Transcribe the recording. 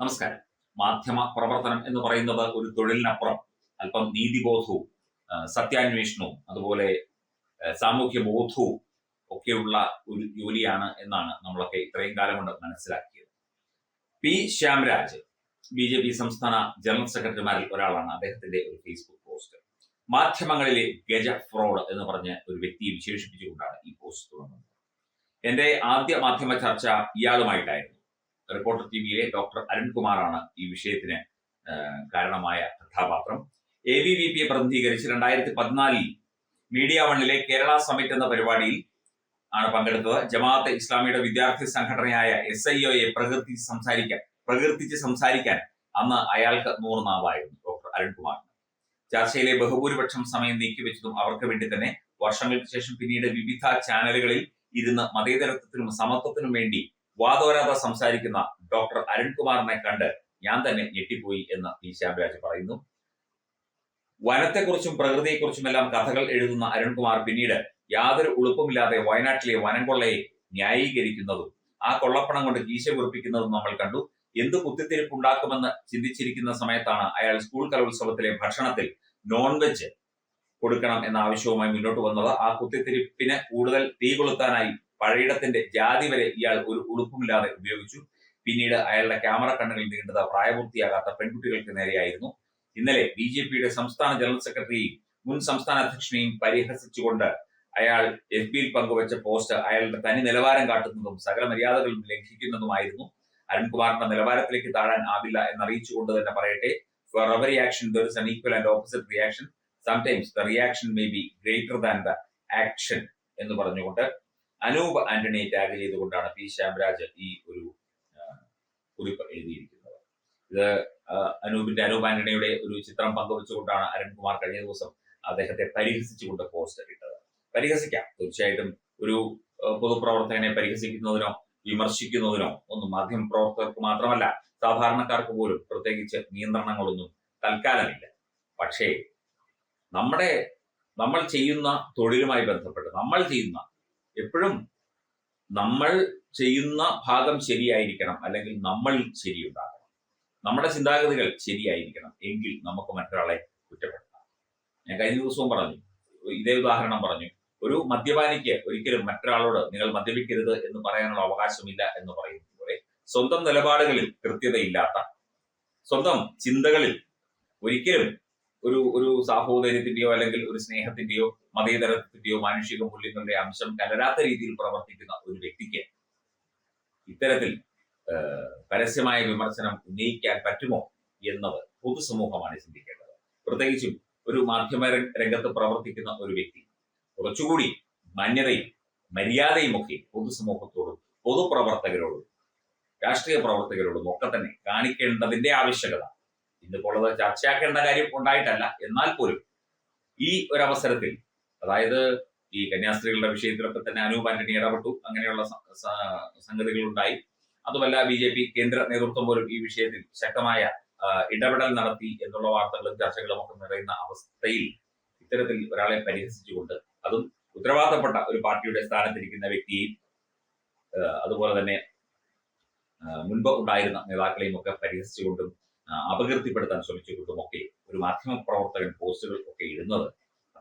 നമസ്കാരം. മാധ്യമ പ്രവർത്തനം എന്ന് പറയുന്നത് ഒരു തൊഴിലിനപ്പുറം അല്പം നീതിബോധവും സത്യാന്വേഷണവും അതുപോലെ സാമൂഹ്യ ബോധവും ഒക്കെയുള്ള ഒരു ജോലിയാണ് എന്നാണ് നമ്മളൊക്കെ ഇത്രയും കാലം കൊണ്ട് മനസ്സിലാക്കിയത്. P. Shyamraj B J P സംസ്ഥാന ജനറൽ സെക്രട്ടറിമാരിൽ ഒരാളാണ് അദ്ദേഹത്തിന്റെ ഒരു ഫേസ്ബുക്ക് പോസ്റ്റ്. മാധ്യമങ്ങളിലെ ഗജ ഫ്രോഡ് എന്ന് പറഞ്ഞ ഒരു വ്യക്തിയെ വിശേഷിപ്പിച്ചുകൊണ്ടാണ് ഈ പോസ്റ്റ് തുടങ്ങുന്നത്. എന്റെ ആദ്യ മാധ്യമ ചർച്ച ഇയാളുമായിട്ടായിരുന്നു. റിപ്പോർട്ടർ ടി വിയിലെ ഡോക്ടർ അരുൺകുമാറാണ് ഈ വിഷയത്തിന് കാരണമായ കഥാപാത്രം. എ ബി വി പിയെ പ്രതിനിധീകരിച്ച് രണ്ടായിരത്തി പതിനാലിൽ മീഡിയ വണ്ണിലെ കേരള സമിറ്റ് എന്ന പരിപാടിയിൽ ആണ് പങ്കെടുത്തത്. ജമാഅത്തെ ഇസ്ലാമിയുടെ വിദ്യാർത്ഥി സംഘടനയായ എസ് ഐ ഒയെ പ്രകീർത്തിച്ച് സംസാരിക്കാൻ പ്രകീർത്തിച്ച് സംസാരിക്കാൻ അന്ന് അയാൾക്ക് നൂറ് നാവായിരുന്നു ഡോക്ടർ അരുൺകുമാറിന് ചർച്ചയിലെ ബഹുഭൂരിപക്ഷം സമയം നീക്കിവെച്ചതും അവർക്ക് വേണ്ടി തന്നെ വർഷങ്ങൾക്ക് ശേഷം പിന്നീട് വിവിധ ചാനലുകളിൽ ഇരുന്ന് മതേതരത്വത്തിനും സമത്വത്തിനും വേണ്ടി വാദോരാതെ സംസാരിക്കുന്ന ഡോക്ടർ അരുൺകുമാറിനെ കണ്ട് ഞാൻ തന്നെ ഞെട്ടിപ്പോയി എന്ന് പി ശ്യാംരാജ് പറയുന്നു. വനത്തെക്കുറിച്ചും പ്രകൃതിയെക്കുറിച്ചുമെല്ലാം കഥകൾ എഴുതുന്ന അരുൺകുമാർ പിന്നീട് യാതൊരു ഉളുപ്പുമില്ലാതെ വയനാട്ടിലെ വനം കൊള്ളയെ ന്യായീകരിക്കുന്നതും ആ കൊള്ളപ്പണം കൊണ്ട് കീശ കുറിപ്പിക്കുന്നതും നമ്മൾ കണ്ടു. എന്ത് കുത്തിത്തിരിപ്പ് ഉണ്ടാക്കുമെന്ന് ചിന്തിച്ചിരിക്കുന്ന സമയത്താണ് അയാൾ സ്കൂൾ കലോത്സവത്തിലെ ഭക്ഷണത്തിൽ നോൺ വെജ് കൊടുക്കണം എന്ന ആവശ്യവുമായി മുന്നോട്ട് വന്നത്. ആ കുത്തിത്തിരിപ്പിന് കൂടുതൽ തീ കൊളുത്താനായി പഴയിടത്തിന്റെ ജാതി വരെ ഇയാൾ ഒരു ഉളുപ്പുമില്ലാതെ ഉപയോഗിച്ചു. പിന്നീട് അയാളുടെ ക്യാമറ കണ്ണുകൾ നീണ്ടത് പ്രായപൂർത്തിയാകാത്ത പെൺകുട്ടികൾക്ക് നേരെയായിരുന്നു. ഇന്നലെ ബി ജെ പിയുടെ സംസ്ഥാന ജനറൽ സെക്രട്ടറിയും മുൻ സംസ്ഥാന അധ്യക്ഷനെയും പരിഹസിച്ചുകൊണ്ട് അയാൾ എഫ് ബിയിൽ പങ്കുവച്ച പോസ്റ്റ് അയാളുടെ തനി നിലവാരം കാട്ടുന്നതും സകല മര്യാദകളും ലംഘിക്കുന്നതുമായിരുന്നു. അരുൺകുമാറിന്റെ നിലവാരത്തിലേക്ക് താഴാൻ ആവില്ല എന്നറിയിച്ചുകൊണ്ട് തന്നെ പറയട്ടെ for every reaction there is an equal and opposite reaction sometimes the reaction may be greater than the action എന്ന് പറഞ്ഞുകൊണ്ട് അനൂപ് ആന്റണിയെ ടാഗ് ചെയ്തുകൊണ്ടാണ് പി ശ്യാംരാജ് ഈ ഒരു കുറിപ്പ് എഴുതിയിരിക്കുന്നത്. ഇത് അനൂപിന്റെ അനൂപ് ആന്റണിയുടെ ഒരു ചിത്രം പങ്കുവച്ചുകൊണ്ടാണ് അരുൺകുമാർ കഴിഞ്ഞ ദിവസം അദ്ദേഹത്തെ പരിഹസിച്ചുകൊണ്ട് പോസ്റ്റ് ഇട്ടത്. പരിഹസിക്കാം തീർച്ചയായിട്ടും. ഒരു പൊതുപ്രവർത്തകനെ പരിഹസിക്കുന്നതിനോ വിമർശിക്കുന്നതിനോ ഒന്നും മാധ്യമ പ്രവർത്തകർക്ക് മാത്രമല്ല സാധാരണക്കാർക്ക് പോലും പ്രത്യേകിച്ച് നിയന്ത്രണങ്ങളൊന്നും തൽക്കാലമില്ല. പക്ഷേ നമ്മുടെ നമ്മൾ ചെയ്യുന്ന തൊഴിലുമായി ബന്ധപ്പെട്ട് നമ്മൾ ചെയ്യുന്ന എപ്പോഴും നമ്മൾ ചെയ്യുന്ന ഭാഗം ശരിയായിരിക്കണം അല്ലെങ്കിൽ നമ്മൾ ശരിയുണ്ടാകണം. നമ്മുടെ ചിന്താഗതികൾ ശരിയായിരിക്കണം എങ്കിൽ നമുക്ക് മറ്റൊരാളെ കുറ്റപ്പെടുത്താം. ഞാൻ കഴിഞ്ഞ ദിവസവും പറഞ്ഞു ഇതേ ഉദാഹരണം പറഞ്ഞു ഒരു മദ്യപാനിക്ക് ഒരിക്കലും മറ്റൊരാളോട് നിങ്ങൾ മദ്യപിക്കരുത് എന്ന് പറയാനുള്ള അവകാശമില്ല എന്ന് പറയുന്നത് പോലെ സ്വന്തം നിലപാടുകളിൽ കൃത്യതയില്ലാത്ത സ്വന്തം ചിന്തകളിൽ ഒരിക്കലും ഒരു ഒരു സാഹോദര്യത്തിന്റെയോ അല്ലെങ്കിൽ ഒരു സ്നേഹത്തിന്റെയോ മതേതരത്വത്തിന്റെയോ മാനുഷിക മൂല്യങ്ങളുടെ അംശം കലരാത്ത രീതിയിൽ പ്രവർത്തിക്കുന്ന ഒരു വ്യക്തിക്ക് ഇത്തരത്തിൽ പരസ്യമായ വിമർശനം ഉന്നയിക്കാൻ പറ്റുമോ എന്നത് പൊതുസമൂഹമാണ് ചിന്തിക്കേണ്ടത്. പ്രത്യേകിച്ചും ഒരു മാധ്യമ രംഗത്ത് പ്രവർത്തിക്കുന്ന ഒരു വ്യക്തി. കുറച്ചുകൂടി മാന്യതയും മര്യാദയും ഒക്കെ പൊതുസമൂഹത്തോടും പൊതുപ്രവർത്തകരോടും രാഷ്ട്രീയ പ്രവർത്തകരോടും ഒക്കെ തന്നെ കാണിക്കേണ്ടതിന്റെ ആവശ്യകത. ഇന്നിപ്പോൾ അത് ചർച്ചയാക്കേണ്ട കാര്യം ഉണ്ടായിട്ടല്ല. എന്നാൽ പോലും ഈ ഒരവസരത്തിൽ അതായത് ഈ കന്യാസ്ത്രീകളുടെ വിഷയത്തിലൊക്കെ തന്നെ അനൂപ് ആന്റണി ഇടപെട്ടു. അങ്ങനെയുള്ള സംഗതികളുണ്ടായി. അതുമല്ല ബി ജെ പി കേന്ദ്ര നേതൃത്വം പോലും ഈ വിഷയത്തിൽ ശക്തമായ ഇടപെടൽ നടത്തി എന്നുള്ള വാർത്തകളും ചർച്ചകളും ഒക്കെ നിറയുന്ന അവസ്ഥയിൽ ഇത്തരത്തിൽ ഒരാളെ പരിഹസിച്ചുകൊണ്ട് അതും ഉത്തരവാദിത്തപ്പെട്ട ഒരു പാർട്ടിയുടെ സ്ഥാനത്തിരിക്കുന്ന വ്യക്തിയെയും അതുപോലെ തന്നെ മുൻപ് ഉണ്ടായിരുന്ന നേതാക്കളെയും ഒക്കെ പരിഹസിച്ചുകൊണ്ടും അപകീർത്തിപ്പെടുത്താൻ ശ്രമിച്ചുകൊണ്ടും ഒക്കെ ഒരു മാധ്യമ പ്രവർത്തകൻ പോസ്റ്റുകൾ ഒക്കെ ഇടുന്നത്